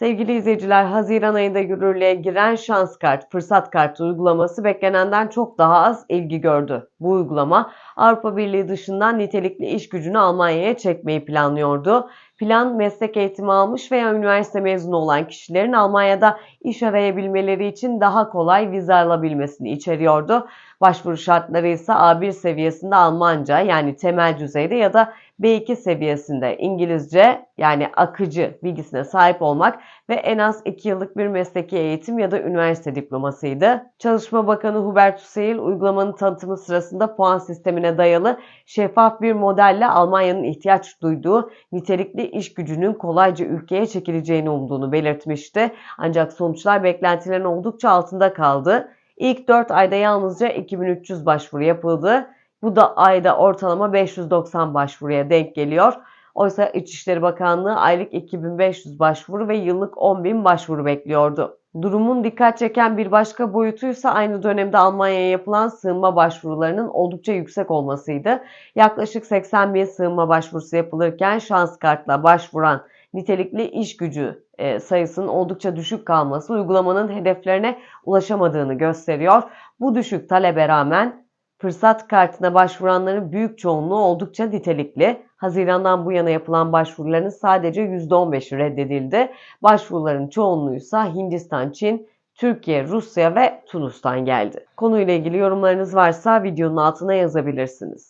Sevgili izleyiciler, Haziran ayında yürürlüğe giren şans kart, fırsat kartı uygulaması beklenenden çok daha az ilgi gördü. Bu uygulama Avrupa Birliği dışından nitelikli iş gücünü Almanya'ya çekmeyi planlıyordu. Plan meslek eğitimi almış veya üniversite mezunu olan kişilerin Almanya'da iş arayabilmeleri için daha kolay vize alabilmesini içeriyordu. Başvuru şartları ise A1 seviyesinde Almanca yani temel düzeyde ya da B2 seviyesinde İngilizce yani akıcı bilgisine sahip olmak ve en az 2 yıllık bir mesleki eğitim ya da üniversite diplomasıydı. Çalışma Bakanı Hubert Huseyl uygulamanın tanıtımı sırasında puan sistemine dayalı şeffaf bir modelle Almanya'nın ihtiyaç duyduğu nitelikli iş gücünün kolayca ülkeye çekileceğini umduğunu belirtmişti. Ancak sonuçlar beklentilerin oldukça altında kaldı. İlk 4 ayda yalnızca 2300 başvuru yapıldı. Bu da ayda ortalama 590 başvuruya denk geliyor. Oysa İçişleri Bakanlığı aylık 2500 başvuru ve yıllık 10.000 başvuru bekliyordu. Durumun dikkat çeken bir başka boyutuysa aynı dönemde Almanya'ya yapılan sığınma başvurularının oldukça yüksek olmasıydı. Yaklaşık 80 bin sığınma başvurusu yapılırken şans kartla başvuran nitelikli iş gücü e, sayısının oldukça düşük kalması uygulamanın hedeflerine ulaşamadığını gösteriyor. Bu düşük talebe rağmen fırsat kartına başvuranların büyük çoğunluğu oldukça nitelikli. Hazirandan bu yana yapılan başvuruların sadece %15'i reddedildi. Başvuruların çoğunluğu ise Hindistan, Çin, Türkiye, Rusya ve Tunus'tan geldi. Konuyla ilgili yorumlarınız varsa videonun altına yazabilirsiniz.